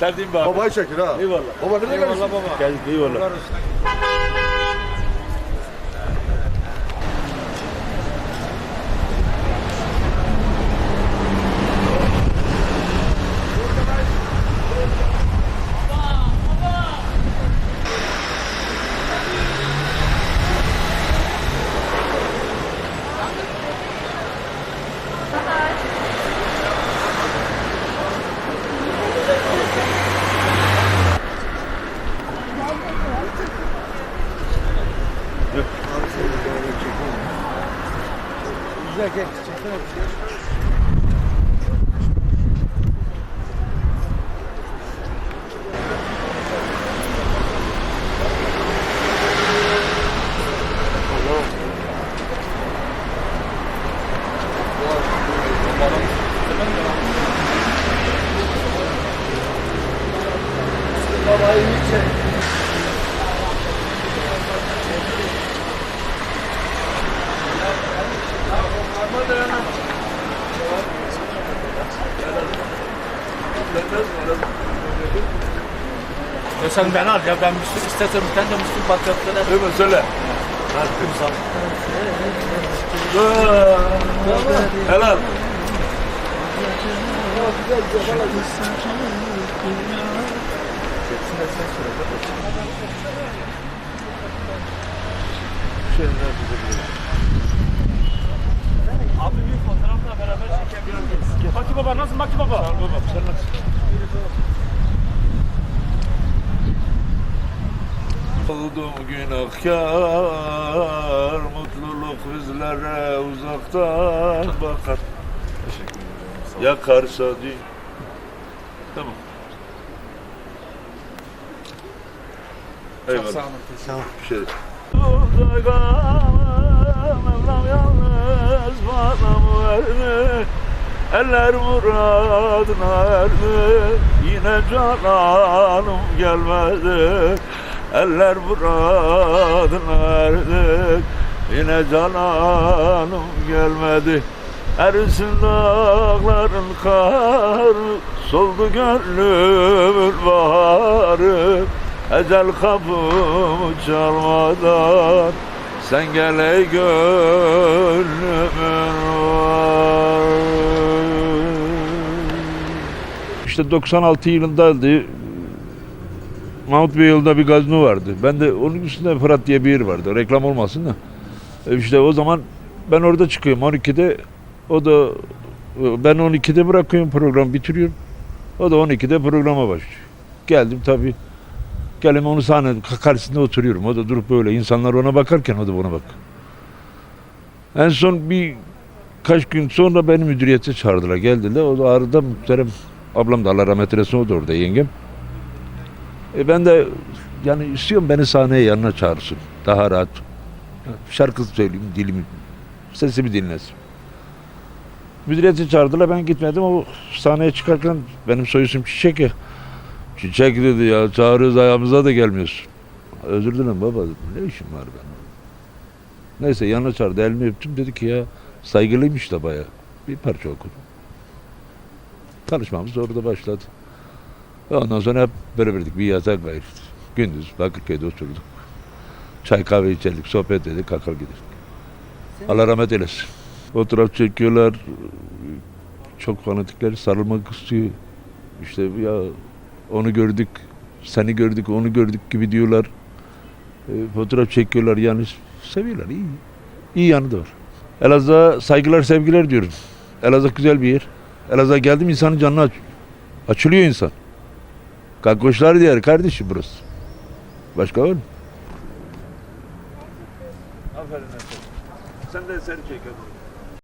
Sen değil mi abi? Babayı çekin ha. Eyvallah. Baba nereye Eyvallah gelmişsin? baba. Geldik eyvallah. Güzel gel. Çeksene. Babayı çek. Ya sen beni al ya ben Müslüm istesem sen de Müslüm patlatsana. Değil mi söyle. Hakkım sağ. Helal. Abi bir fotoğrafla beraber çekebiliriz. Maki baba nasıl Maki baba? Sağ ol baba. Sen nasılsın? Oldum günahkar, mutluluk bizlere uzaktan bakar. Yakarsa değil. Tamam. Eyvallah. Sağ olun. Bir şey. Mevlam yalnız bana mı verdi? Eller muradına erdi Yine cananım gelmedi Eller muradına erdi Yine cananım gelmedi. Erisin dağların karı Soldu gönlümün baharı. Ecel kapımı çalmadan Sen gel ey gönlümün var İşte 96 yılındaydı. Mahmut Bey yolunda bir gazino vardı. Ben de onun üstünde Fırat diye bir yer vardı. Reklam olmasın da. E İşte o zaman ben orada çıkıyorum 12'de. O da ben 12'de bırakıyorum programı bitiriyorum. O da 12'de programa başlıyor. Geldim tabii. Geldim onu sahne karşısında oturuyorum. O da durup böyle insanlar ona bakarken o da bana bak. En son bir kaç gün sonra beni müdüriyete çağırdılar. Geldiler. O da arada muhterem ablam da Allah rahmet eylesin o da orada yengem. E ben de yani istiyorum beni sahneye yanına çağırsın. Daha rahat. Şarkı söyleyeyim dilimi. Sesimi dinlesin. Müdüriyete çağırdılar ben gitmedim. O sahneye çıkarken benim soy isim Çiçek ya. Çiçek dedi ya çağırıyoruz ayağımıza da gelmiyorsun. Özür dilerim baba dedim. Ne işim var benim? Neyse yanına çağırdı elimi öptüm dedi ki ya saygılıymış da baya. Bir parça okudum. Tanışmamız orada başladı. Ve ondan sonra hep beraberdik bir yatak gayret. Gündüz Bakırköy'de oturduk. Çay kahve içerdik, sohbet edik, kalkar giderdik. Allah rahmet eylesin. Fotoğraf çekiyorlar. Çok fanatikler sarılmak istiyor. İşte ya onu gördük, seni gördük, onu gördük gibi diyorlar. E, fotoğraf çekiyorlar yani seviyorlar iyi. İyi yanı da var. Elazığ'a saygılar, sevgiler diyorum. Elazığ güzel bir yer. Elazığ'a geldim insanın canını aç açılıyor insan. Kakkoşlar diğer kardeşim burası. Başka var mı? Aferin Sen de eseri çek